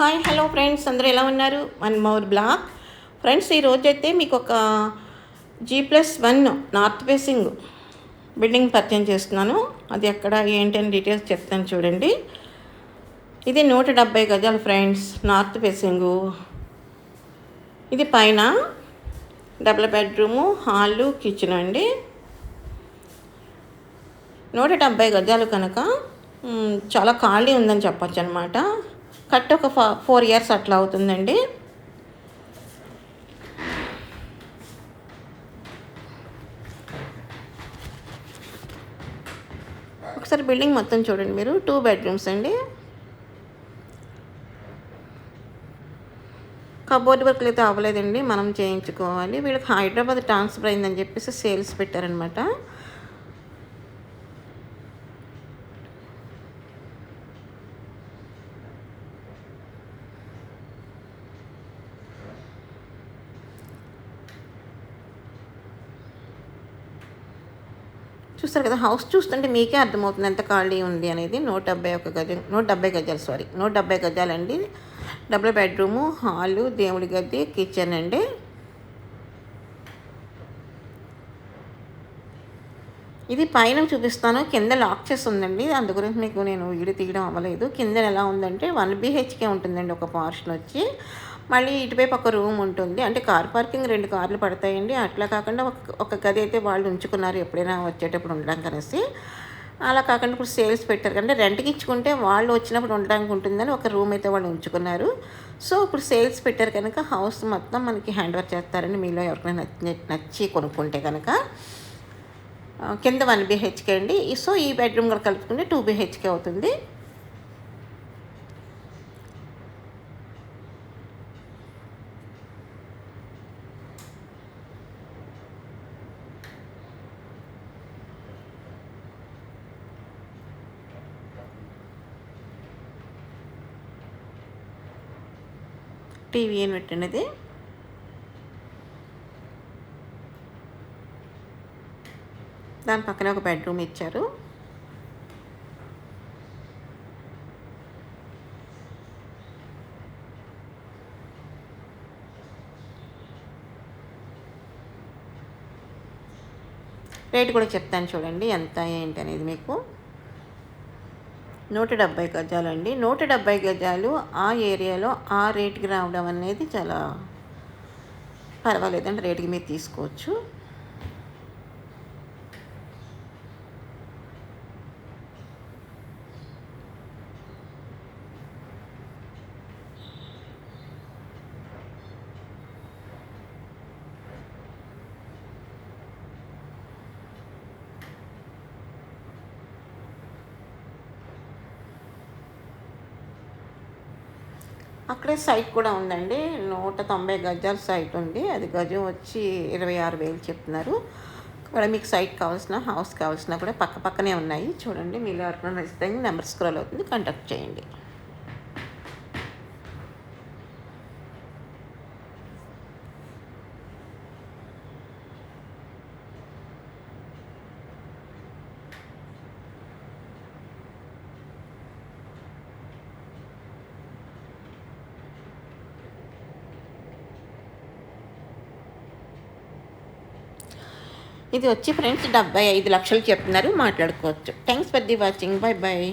Hi hello friends అందరూ ఎలా ఉన్నారు? వన్ మోర్ బ్లాక్ ఫ్రెండ్స్ ఈరోజు అయితే మీకు ఒక G plus one north facing building పరిచయం చేస్తున్నాను. అది ఎక్కడ ఏంటి అని డీటెయిల్స్ చెప్తాను చూడండి. ఇది నూట డెబ్బై గజాలు ఫ్రెండ్స్ నార్త్ ఫేసింగు. ఇది పైన డబుల్ బెడ్రూము హాలు కిచెన్ అండి. నూట డెబ్బై గజాలు కనుక చాలా ఖాళీ ఉందని చెప్పచ్చు అనమాట కట్ ఒక ఫోర్ ఇయర్స్ అట్లా అవుతుందండి. ఒకసారి బిల్డింగ్ మొత్తం చూడండి మీరు టూ బెడ్రూమ్స్ అండి. కబోర్డ్ వర్క్లు అయితే అవ్వలేదండి మనం చేయించుకోవాలి. వీళ్ళకి హైదరాబాద్ ట్రాన్స్ఫర్ అయిందని చెప్పేసి సేల్స్ పెట్టారనమాట. చూస్తారు కదా హౌస్ చూస్తుంటే మీకే అర్థమవుతుంది ఎంత ఖాళీ ఉంది అనేది. నూట డెబ్బై ఒక గజం నూట డెబ్బై గజాలు సారీ నూట డెబ్బై గజాలండి. డబుల్ బెడ్రూము హాలు దేవుడి గది కిచెన్ అండి. ఇది పైన చూపిస్తాను కింద లాక్ చేసి ఉందండి. అందు గురించి మీకు నేను వీడియో తీయడం అవ్వలేదు. కింద ఎలా ఉందంటే వన్ బీహెచ్కే ఉంటుందండి ఒక పార్షన్ వచ్చి. మళ్ళీ ఇటువైపు ఒక రూమ్ ఉంటుంది. అంటే కార్ పార్కింగ్ రెండు కార్లు పడతాయండి. అట్లా కాకుండా ఒక ఒక గది అయితే వాళ్ళు ఉంచుకున్నారు ఎప్పుడైనా వచ్చేటప్పుడు ఉండడానికి అనేసి అలా కాకుండా ఇప్పుడు సేల్స్ పెట్టారు. అంటే రెంట్కి ఇచ్చుకుంటే వాళ్ళు వచ్చినప్పుడు ఉండడానికి ఉంటుందని ఒక రూమ్ అయితే వాళ్ళు ఉంచుకున్నారు. సో ఇప్పుడు సేల్స్ పెట్టారు కనుక హౌస్ మొత్తం మనకి హ్యాండ్ ఓవర్ చేస్తారండి మీలో ఎవరికైనా నచ్చి నచ్చి కొనుక్కుంటే కనుక. కింద వన్ బిహెచ్కే అండి. సో ఈ బెడ్రూమ్ కూడా కలుపుకుంటే టూ బిహెచ్కే అవుతుంది. టీవీ అని పెట్టినది దాని పక్కనే ఒక బెడ్రూమ్ ఇచ్చారు. రేట్ కూడా చెప్తాను చూడండి ఎంత ఏంటి అనేది మీకు. నూట డెబ్బై గజాలండి. నూట డెబ్బై గజాలు ఆ ఏరియాలో ఆ రేటుకి రావడం అనేది చాలా పర్వాలేదండి. రేటుకి మీరు తీసుకోవచ్చు. అక్కడే సైట్ కూడా ఉందండి. నూట తొంభై గజాల సైట్ ఉంది. అది గజం వచ్చి ఇరవై ఆరు వేలు చెప్తున్నారు. ఇక్కడ మీకు సైట్ కావాల్సిన హౌస్ కావాల్సిన కూడా పక్క పక్కనే ఉన్నాయి. చూడండి మీరు ఎవరికైనా ఇస్తే నెంబర్ స్క్రోల్ అవుతుంది. కాంటాక్ట్ చేయండి. ఇది వచ్చి ఫ్రెండ్స్ డెబ్బై ఐదు లక్షలు చెప్తున్నారు మాట్లాడుకోవచ్చు. Thanks for the watching bye bye